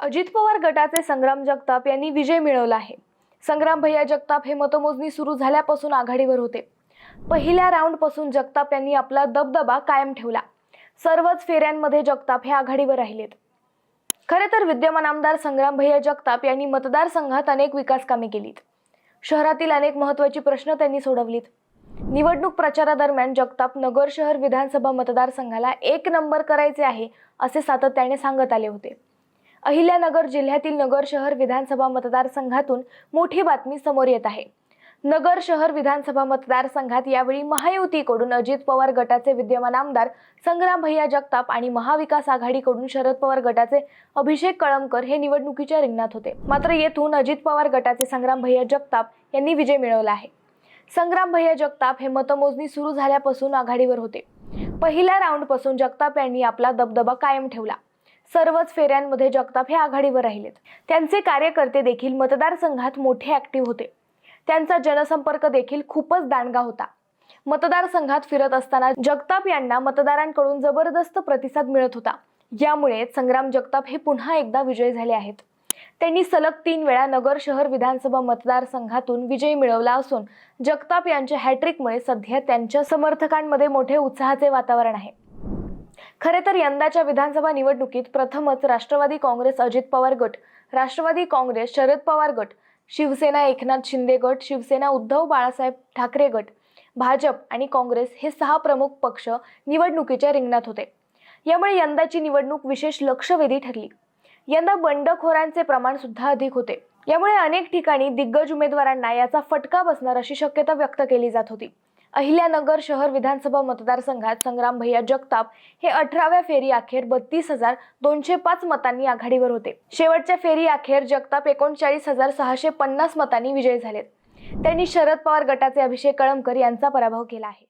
अजित पवार गटाचे संग्राम जगताप यांनी विजय मिळवला आहे. संग्राम भैया जगताप हे मतमोजणी सुरू झाल्यापासून आघाडीवर होते. पहिल्या राऊंडपासून जगताप यांनी आपला दबदबा कायम ठेवला. सर्वच फेऱ्यांमध्ये जगताप हे आघाडीवर राहिलेत. खरे तर विद्यमान आमदार संग्राम भैया जगताप यांनी मतदारसंघात अनेक विकास कामे केलीत. शहरातील अनेक महत्त्वाची प्रश्न त्यांनी सोडवलीत. निवडणूक प्रचारादरम्यान जगताप नगर शहर विधानसभा मतदारसंघाला एक नंबर करायचे आहे असे सातत्याने सांगत आले होते. अहिल्यानगर जिल्ह्यातील नगर शहर विधानसभा मतदारसंघातून मोठी बातमी समोर येत आहे. नगर शहर विधानसभा मतदारसंघात यावेळी महायुतीकडून अजित पवार गटाचे विद्यमान आमदार संग्राम भैया जगताप आणि महाविकास आघाडीकडून शरद पवार गटाचे अभिषेक कळमकर हे निवडणुकीच्या रिंगणात होते. मात्र येथून अजित पवार गटाचे संग्राम भैया जगताप यांनी विजय मिळवला आहे. संग्राम भैया जगताप हे मतमोजणी सुरू झाल्यापासून आघाडीवर होते. पहिल्या राऊंडपासून जगताप यांनी आपला दबदबा कायम ठेवला. सर्वच फेऱ्यांमध्ये जगताप हे आघाडीवर राहिलेत. त्यांचे कार्यकर्ते देखील मतदारसंघात मोठे ऍक्टिव्ह होते. त्यांचा जनसंपर्क देखील खूपच दांडगा होता. मतदारसंघात फिरत असताना जगताप यांना मतदारांकडून जबरदस्त प्रतिसाद मिळत होता. यामुळे संग्राम जगताप हे पुन्हा एकदा विजयी झाले आहेत. त्यांनी सलग तीन वेळा नगर शहर विधानसभा मतदारसंघातून विजय मिळवला असून जगताप यांच्या हॅट्रिकमुळे सध्या त्यांच्या समर्थकांमध्ये मोठे उत्साहाचे वातावरण आहे. खरे तर यंदाच्या विधानसभा निवडणुकीत प्रथमच राष्ट्रवादी काँग्रेस अजित पवार गट राष्ट्रवादी काँग्रेस शरद पवार गट शिवसेना एकनाथ शिंदे गट शिवसेना उद्धव बाळासाहेब ठाकरे गट भाजप आणि काँग्रेस हे सहा प्रमुख पक्ष निवडणुकीच्या रिंगणात होते. यामुळे यंदाची निवडणूक विशेष लक्षवेधी ठरली. यंदा बंडखोरांचे प्रमाण सुद्धा अधिक होते. यामुळे अनेक ठिकाणी दिग्गज उमेदवारांना याचा फटका बसणार अशी शक्यता व्यक्त केली जात होती. अहिल्यानगर शहर विधानसभा मतदारसंघात संग्राम भैया जगताप हे अठराव्या फेरी अखेर बत्तीस हजार दोनशे पाच मतांनी आघाडीवर होते. शेवटच्या फेरी अखेर जगताप एकोणचाळीस हजार सहाशे पन्नास मतांनी विजयी झालेत. त्यांनी शरद पवार गटाचे अभिषेक कळमकर यांचा पराभव केला आहे.